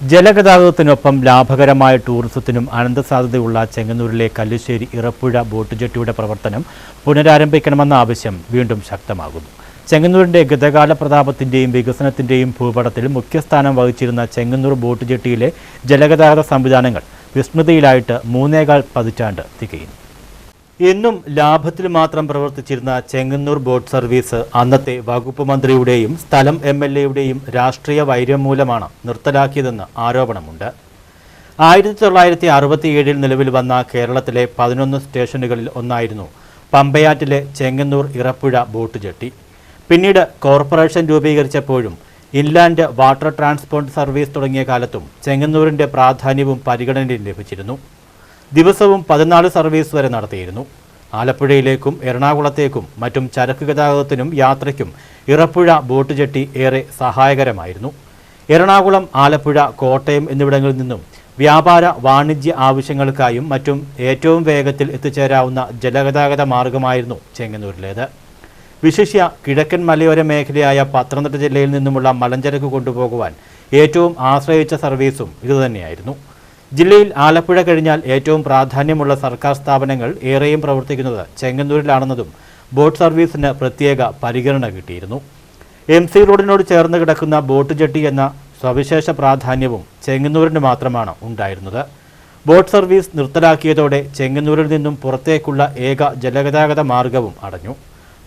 ജലഗതാഗതത്തിനൊപ്പം ലാഭകരമായ ടൂറിസത്തിനും അനന്തസാധ്യതയുള്ള ചെങ്ങന്നൂരിലെ കല്ലുശ്ശേരി ഇറപ്പുഴ ബോട്ട് ജെട്ടിയുടെ പ്രവർത്തനം പുനരാരംഭിക്കണമെന്ന ആവശ്യം വീണ്ടും ശക്തമാകുന്നു. ചെങ്ങന്നൂരിന്റെ ഗതകാല പ്രതാപത്തിന്റെയും വികസനത്തിന്റെയും ഭൂപടത്തിൽ മുഖ്യസ്ഥാനം വഹിച്ചിരുന്ന ചെങ്ങന്നൂർ ബോട്ട് ജെട്ടിയിലെ ജലഗതാഗത സംവിധാനങ്ങൾ വിസ്മൃതിയിലായിട്ട് മൂന്നേകാൽ പതിറ്റാണ്ട് തികയുന്നു. എന്നും ലാഭത്തിൽ മാത്രം പ്രവർത്തിച്ചിരുന്ന ചെങ്ങന്നൂർ ബോട്ട് സർവീസ് അന്നത്തെ വകുപ്പ് മന്ത്രിയുടെയും സ്ഥലം എം എൽ എയുടെയും രാഷ്ട്രീയ വൈര്യം മൂലമാണ് നിർത്തലാക്കിയതെന്ന് ആരോപണമുണ്ട്. ആയിരത്തി തൊള്ളായിരത്തി അറുപത്തിയേഴിൽ നിലവിൽ വന്ന കേരളത്തിലെ പതിനൊന്ന് സ്റ്റേഷനുകളിൽ ഒന്നായിരുന്നു പമ്പയാറ്റിലെ ചെങ്ങന്നൂർ ഇറപ്പുഴ ബോട്ട് ജെട്ടി. പിന്നീട് കോർപ്പറേഷൻ രൂപീകരിച്ചപ്പോഴും ഇൻലാൻഡ് വാട്ടർ ട്രാൻസ്പോർട്ട് സർവീസ് തുടങ്ങിയ കാലത്തും ചെങ്ങന്നൂരിന്റെ പ്രാധാന്യവും പരിഗണനയും ലഭിച്ചിരുന്നു. ദിവസവും പതിനാല് സർവീസ് വരെ നടത്തിയിരുന്നു. ആലപ്പുഴയിലേക്കും എറണാകുളത്തേക്കും മറ്റും ചരക്ക് ഗതാഗതത്തിനും യാത്രയ്ക്കും ഇറപ്പുഴ ബോട്ട് ജെട്ടി ഏറെ സഹായകരമായിരുന്നു. എറണാകുളം ആലപ്പുഴ കോട്ടയം എന്നിവിടങ്ങളിൽ നിന്നും വ്യാപാര വാണിജ്യ ആവശ്യങ്ങൾക്കായും മറ്റും ഏറ്റവും വേഗത്തിൽ എത്തിച്ചേരാവുന്ന ജലഗതാഗത മാർഗമായിരുന്നു ചെങ്ങന്നൂരിലേത്. വിശിഷ്യ കിഴക്കൻ മലയോര മേഖലയായ പത്തനംതിട്ട ജില്ലയിൽ നിന്നുമുള്ള മലഞ്ചരക്ക് കൊണ്ടുപോകുവാൻ ഏറ്റവും ആശ്രയിച്ച സർവീസും ഇതുതന്നെയായിരുന്നു. ജില്ലയിൽ ആലപ്പുഴ കഴിഞ്ഞാൽ ഏറ്റവും പ്രാധാന്യമുള്ള സർക്കാർ സ്ഥാപനങ്ങൾ ഏറെയും പ്രവർത്തിക്കുന്നത് ചെങ്ങന്നൂരിലാണെന്നതും ബോട്ട് സർവീസിന് പ്രത്യേക പരിഗണന കിട്ടിയിരുന്നു. എം സി റോഡിനോട് ചേർന്ന് കിടക്കുന്ന ബോട്ട് ജെട്ടി എന്ന സവിശേഷ പ്രാധാന്യവും ചെങ്ങന്നൂരിന് മാത്രമാണ് ഉണ്ടായിരുന്നത്. ബോട്ട് സർവീസ് നിർത്തലാക്കിയതോടെ ചെങ്ങന്നൂരിൽ നിന്നും പുറത്തേക്കുള്ള ഏക ജലഗതാഗത മാർഗവും അടഞ്ഞു.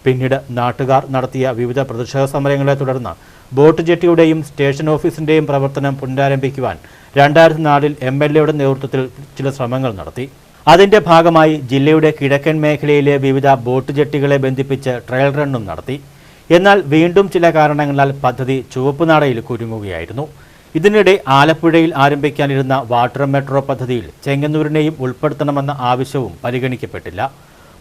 പിന്നീട് നാട്ടുകാർ നടത്തിയ വിവിധ പ്രതിഷേധ സമരങ്ങളെ തുടർന്ന് ബോട്ട് ജെട്ടിയുടെയും സ്റ്റേഷൻ ഓഫീസിന്റെയും പ്രവർത്തനം പുനരാരംഭിക്കുവാൻ രണ്ടായിരത്തി നാലിൽ എം എൽ എയുടെ നേതൃത്വത്തിൽ ചില ശ്രമങ്ങൾ നടത്തി. അതിന്റെ ഭാഗമായി ജില്ലയുടെ കിഴക്കൻ മേഖലയിലെ വിവിധ ബോട്ട് ജെട്ടികളെ ബന്ധിപ്പിച്ച് ട്രയൽ റണ്ണും നടത്തി. എന്നാൽ വീണ്ടും ചില കാരണങ്ങളാൽ പദ്ധതി ചുവപ്പുനാടയിൽ കുരുങ്ങുകയായിരുന്നു. ഇതിനിടെ ആലപ്പുഴയിൽ ആരംഭിക്കാനിരുന്ന വാട്ടർ മെട്രോ പദ്ധതിയിൽ ചെങ്ങന്നൂരിനെയും ഉൾപ്പെടുത്തണമെന്ന ആവശ്യവും പരിഗണിക്കപ്പെട്ടില്ല.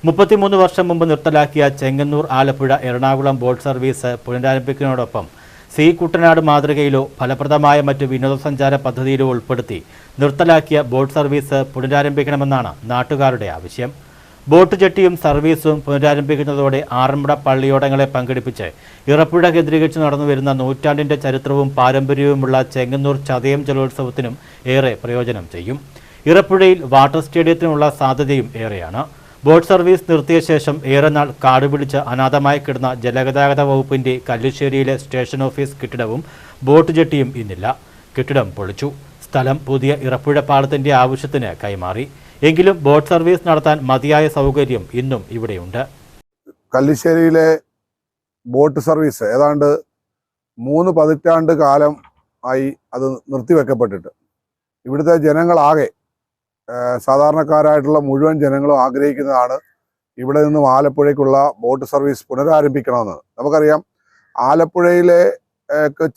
മുപ്പത്തിമൂന്ന് വർഷം മുമ്പ് നിർത്തലാക്കിയ ചെങ്ങന്നൂർ ആലപ്പുഴ എറണാകുളം ബോട്ട് സർവീസ് പുനരാരംഭിക്കുന്നതോടൊപ്പം സി കുട്ടനാട് മാതൃകയിലോ ഫലപ്രദമായ മറ്റ് വിനോദസഞ്ചാര പദ്ധതിയിലോ ഉൾപ്പെടുത്തി നിർത്തലാക്കിയ ബോട്ട് സർവീസ് പുനരാരംഭിക്കണമെന്നാണ് നാട്ടുകാരുടെ ആവശ്യം. ബോട്ട് ജെട്ടിയും സർവീസും പുനരാരംഭിക്കുന്നതോടെ ആറന്മുള പള്ളിയോടങ്ങളെ പങ്കെടുപ്പിച്ച് ഇറപ്പുഴ കേന്ദ്രീകരിച്ച് നടന്നുവരുന്ന നൂറ്റാണ്ടിന്റെ ചരിത്രവും പാരമ്പര്യവുമുള്ള ചെങ്ങന്നൂർ ചതയം ജലോത്സവത്തിനും ഏറെ പ്രയോജനം ചെയ്യും. ഇറപ്പുഴയിൽ വാട്ടർ സ്റ്റേഡിയത്തിനുള്ള സാധ്യതയും ഏറെയാണ്. ബോട്ട് സർവീസ് നിർത്തിയ ശേഷം ഏറെ നാൾ കാട് പിടിച്ച് അനാഥമായി കിടന്ന ജലഗതാഗത വകുപ്പിന്റെ കല്ലുശ്ശേരിയിലെ സ്റ്റേഷൻ ഓഫീസ് കെട്ടിടവും ബോട്ട് ജെട്ടിയും ഇന്നില്ല. കെട്ടിടം പൊളിച്ചു. സ്ഥലം പുതിയ ഇറപ്പുഴ പാലത്തിന്റെ ആവശ്യത്തിന് കൈമാറി. എങ്കിലും ബോട്ട് സർവീസ് നടത്താൻ മതിയായ സൗകര്യം ഇന്നും ഇവിടെയുണ്ട്. കല്ലുശ്ശേരിയിലെ ബോട്ട് സർവീസ് ഏതാണ്ട് മൂന്ന് പതിറ്റാണ്ട് കാലം ആയി അത് നിർത്തിവെക്കപ്പെട്ടിട്ട്. ഇവിടുത്തെ ജനങ്ങളാകെ സാധാരണക്കാരായിട്ടുള്ള മുഴുവൻ ജനങ്ങളും ആഗ്രഹിക്കുന്നതാണ് ഇവിടെ നിന്നും ആലപ്പുഴയ്ക്കുള്ള ബോട്ട് സർവീസ് പുനരാരംഭിക്കണമെന്ന്. നമുക്കറിയാം ആലപ്പുഴയിലെ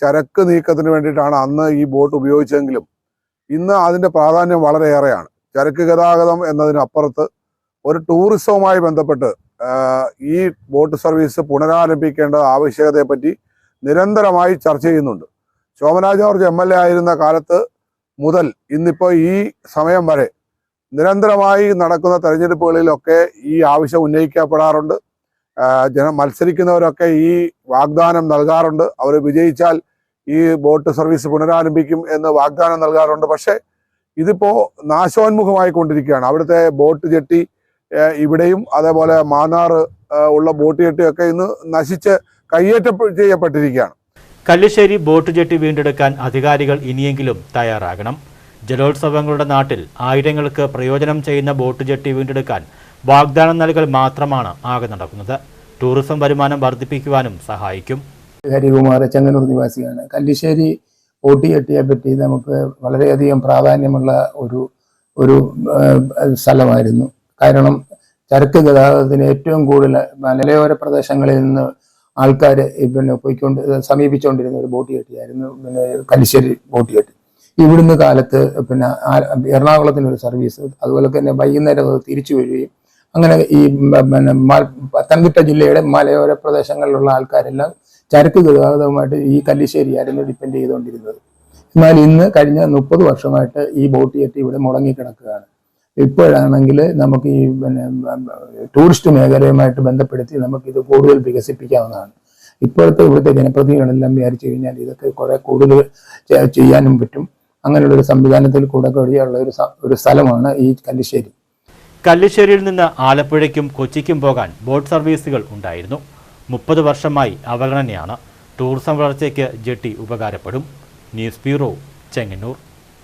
ചരക്ക് നീക്കത്തിന് വേണ്ടിയിട്ടാണ് അന്ന് ഈ ബോട്ട് ഉപയോഗിച്ചെങ്കിലും ഇന്ന് അതിന്റെ പ്രാധാന്യം വളരെയേറെയാണ് ചരക്ക് ഗതാഗതം എന്നതിനപ്പുറത്ത് ഒരു ടൂറിസവുമായി ബന്ധപ്പെട്ട് ഈ ബോട്ട് സർവീസ് പുനരാരംഭിക്കേണ്ട ആവശ്യകതയെപ്പറ്റി നിരന്തരമായി ചർച്ച ചെയ്യുന്നുണ്ട്. Shobhana George M L A ആയിരുന്ന കാലത്ത് മുതൽ ഇന്നിപ്പോൾ ഈ സമയം വരെ നിരന്തരമായി നടക്കുന്ന തെരഞ്ഞെടുപ്പുകളിലൊക്കെ ഈ ആവശ്യം ഉന്നയിക്കപ്പെടാറുണ്ട്. ജന മത്സരിക്കുന്നവരൊക്കെ ഈ വാഗ്ദാനം നൽകാറുണ്ട്. അവർ വിജയിച്ചാൽ ഈ ബോട്ട് സർവീസ് പുനരാരംഭിക്കും എന്ന് വാഗ്ദാനം നൽകാറുണ്ട്. പക്ഷേ ഇതിപ്പോൾ നാശോന്മുഖമായി കൊണ്ടിരിക്കുകയാണ്. അവിടുത്തെ ബോട്ട് ജെട്ടി ഇവിടെയും അതേപോലെ മാന്നാർ ഉള്ള ബോട്ട് ജെട്ടിയൊക്കെ ഇന്ന് നശിച്ച് കയ്യേറ്റ ചെയ്യപ്പെട്ടിരിക്കുകയാണ്. കല്ലുശ്ശേരി ബോട്ട് ജെട്ടി വീണ്ടെടുക്കാൻ അധികാരികൾ ഇനിയെങ്കിലും തയ്യാറാകണം. ജലോത്സവങ്ങളുടെ നാട്ടിൽ ആയിരങ്ങൾക്ക് പ്രയോജനം ചെയ്യുന്ന ബോട്ട് ജെട്ടി വീണ്ടെടുക്കാൻ വാഗ്ദാനം നൽകൽ മാത്രമാണ് ആകെ നടക്കുന്നത്. ടൂറിസം വരുമാനം വർദ്ധിപ്പിക്കുവാനും സഹായിക്കും. ഹരികുമാർ ചെങ്ങന്നൂർ നിവാസിയാണ്. കല്ലിശ്ശേരി ബോട്ട് ജെട്ടിയെ പറ്റി നമുക്ക് വളരെയധികം പ്രാധാന്യമുള്ള ഒരു ഒരു സ്ഥലമായിരുന്നു. കാരണം ചരക്ക് ഗതാഗതത്തിന് ഏറ്റവും കൂടുതൽ മലയോര പ്രദേശങ്ങളിൽ നിന്ന് ആൾക്കാർ പിന്നെ പോയിക്കൊണ്ട് സമീപിച്ചുകൊണ്ടിരുന്ന ഒരു ബോട്ട് ജെട്ടിയായിരുന്നു. പിന്നെ കല്ലിശ്ശേരി ബോട്ട് ജെട്ടി. ഇവിടുന്ന് കാലത്ത് പിന്നെ ആ- എറണാകുളത്തിന് ഒരു സർവീസ് അതുപോലെ തന്നെ വൈകുന്നേരം തിരിച്ചു വരികയും അങ്ങനെ ഈ പിന്നെ പത്തനംതിട്ട ജില്ലയുടെ മലയോര പ്രദേശങ്ങളിലുള്ള ആൾക്കാരെല്ലാം ചരക്ക് ഗതാഗതവുമായിട്ട് ഈ കല്ലിശ്ശേരിയായിരുന്നു ഡിപ്പെൻഡ് ചെയ്തുകൊണ്ടിരുന്നത്. എന്നാൽ ഇന്ന് കഴിഞ്ഞ മുപ്പത് വർഷമായിട്ട് ഈ ബോട്ട് ജെട്ടി ഇവിടെ മുടങ്ങിക്കിടക്കുകയാണ്. ഇപ്പോഴാണെങ്കിൽ നമുക്ക് ഈ പിന്നെ ടൂറിസ്റ്റ് മേഖലയുമായിട്ട് ബന്ധപ്പെടുത്തി നമുക്ക് ഇത് കൂടുതൽ വികസിപ്പിക്കാവുന്നതാണ്. ഇപ്പോഴത്തെ ഇവിടുത്തെ ജനപ്രതിനിധികളെല്ലാം വിചാരിച്ചു കഴിഞ്ഞാൽ ഇതൊക്കെ കുറെ കൂടുതൽ ചെയ്യാനും പറ്റും. അങ്ങനെയുള്ള ഒരു സംവിധാനത്തിൽ കൂടെ കഴിയുള്ള ഒരു ഒരു സ്ഥലമാണ് ഈ കല്ലിശ്ശേരി. കല്ലിശ്ശേരിയിൽ നിന്ന് ആലപ്പുഴയ്ക്കും കൊച്ചിക്കും പോകാൻ ബോട്ട് സർവീസുകൾ ഉണ്ടായിരുന്നു. മുപ്പത് വർഷമായി അവഗണനയാണ്. ടൂറിസം വളർച്ചയ്ക്ക് ജെട്ടി ഉപകാരപ്പെടും. News bureau Chengannur.